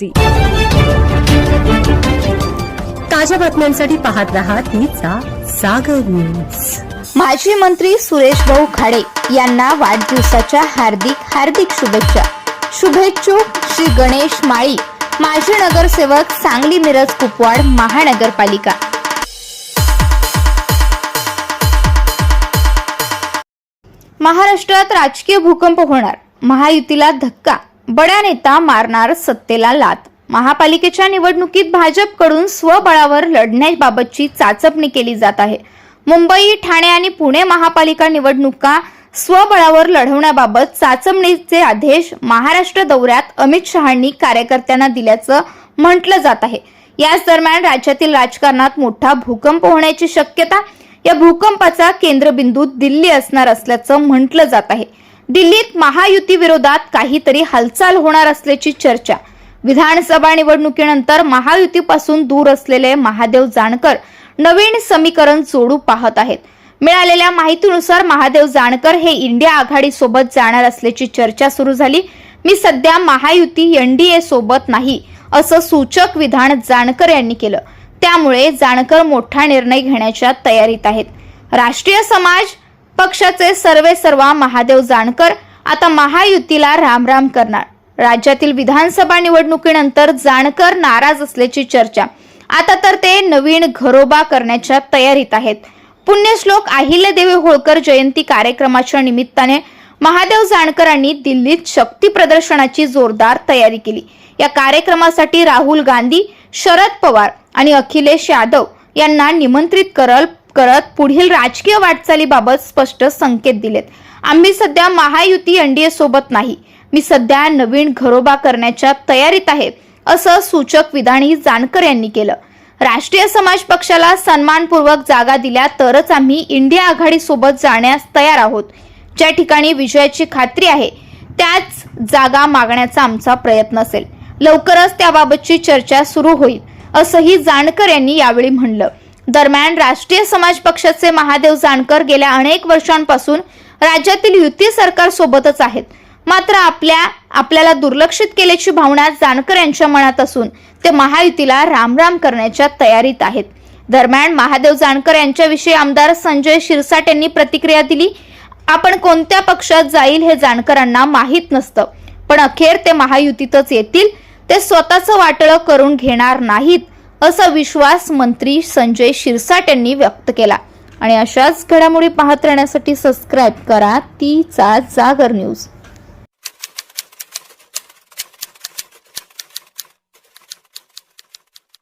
जी. ताज्या बातम्यांसाठी पाहत राहा तिचा सागर न्यूज माजी मंत्री सुरेश भाऊ खाडे यांना वाढदिवसाच्या हार्दिक हार्दिक शुभेच्छा. शुभेच्छुक श्री गणेश माळी माजी नगरसेवक सांगली मिरज कुपवाड महानगरपालिका. महाराष्ट्रात राजकीय भूकंप होणार. महायुतीला धक्का बड्या नेता मारणार सत्तेला लात. महापालिकेच्या निवडणुकीत भाजपकडून स्वबळावर लढण्याबाबतची चाचपणी केली जात आहे. मुंबई ठाणे आणि पुणे महापालिका निवडणुका स्वबळावर लढवण्याबाबत चाचपणीचे आदेश महाराष्ट्र दौऱ्यात अमित शहांनी कार्यकर्त्यांना दिल्याचं म्हटलं जात आहे. याच दरम्यान राज्यातील राजकारणात मोठा भूकंप होण्याची शक्यता या भूकंपाचा केंद्रबिंदू दिल्ली असणार असल्याचं म्हटलं जात आहे. दिल्लीत महायुती विरोधात काहीतरी हालचाल होणार असल्याची चर्चा. विधानसभा निवडणुकीनंतर महायुतीपासून दूर असलेले महादेव जानकर नवीन समीकरण जोडू पाहत आहेत. मिळालेल्या माहितीनुसार महादेव जानकर हे इंडिया आघाडी सोबत जाणार असल्याची चर्चा सुरू झाली. मी सध्या महायुती एनडीए सोबत नाही असं सूचक विधान जानकर यांनी केलं. त्यामुळे जानकर मोठा निर्णय घेण्याच्या तयारीत आहेत. राष्ट्रीय समाज पक्षाचे सर्वे सर्वा महादेव जानकर आता महायुतीला रामराम करणार. राज्यातील विधानसभा निवडणुकीनंतर जानकर नाराज असल्याची चर्चा. आता तर ते नवीन घरोबा करण्याच्या तयारीत आहेत. पुण्यश्लोक अहिल्यादेवी होळकर जयंती कार्यक्रमाच्या निमित्ताने महादेव जानकरांनी दिल्लीत शक्ती प्रदर्शनाची जोरदार तयारी केली. या कार्यक्रमासाठी राहुल गांधी शरद पवार आणि अखिलेश यादव यांना निमंत्रित करल करत पुढील राजकीय वाटचालीबाबत स्पष्ट संकेत दिलेत. आम्ही सध्या महायुती एनडीए सोबत नाही. मी सध्या नवीन घरोबा करण्याच्या तयारीत आहे असं सूचक विधानही जानकर यांनी केलं. राष्ट्रीय समाज पक्षाला सन्मानपूर्वक जागा दिल्या तरच आम्ही इंडिया आघाडी सोबत जाण्यास तयार आहोत. ज्या ठिकाणी विजयाची खात्री आहे त्याच जागा मागण्याचा आमचा प्रयत्न असेल. लवकरच त्याबाबतची चर्चा सुरू होईल असंही जानकर यांनी यावेळी म्हणलं. दरम्यान राष्ट्रीय समाज पक्षाचे महादेव जानकर गेल्या अनेक वर्षांपासून राज्यातील युती सरकार सोबतच आहेत. मात्र आपल्या आपल्याला दुर्लक्षित केल्याची भावना जानकर यांच्या मनात असून ते महायुतीला रामराम करण्याच्या तयारीत आहेत. दरम्यान महादेव जानकर यांच्याविषयी आमदार संजय शिरसाट यांनी प्रतिक्रिया दिली आपण कोणत्या पक्षात जाईल हे जानकरांना माहीत नसतं. पण अखेर ते महायुतीतच येतील. ते स्वतःचं वाटळं करून घेणार नाहीत. असा विश्वास मंत्री संजय शिरसाट यांनी व्यक्त केला. आणि अशाच घडामोडी पाहत राहण्यासाठी सबस्क्राईब करा. तीचा जागर न्यूज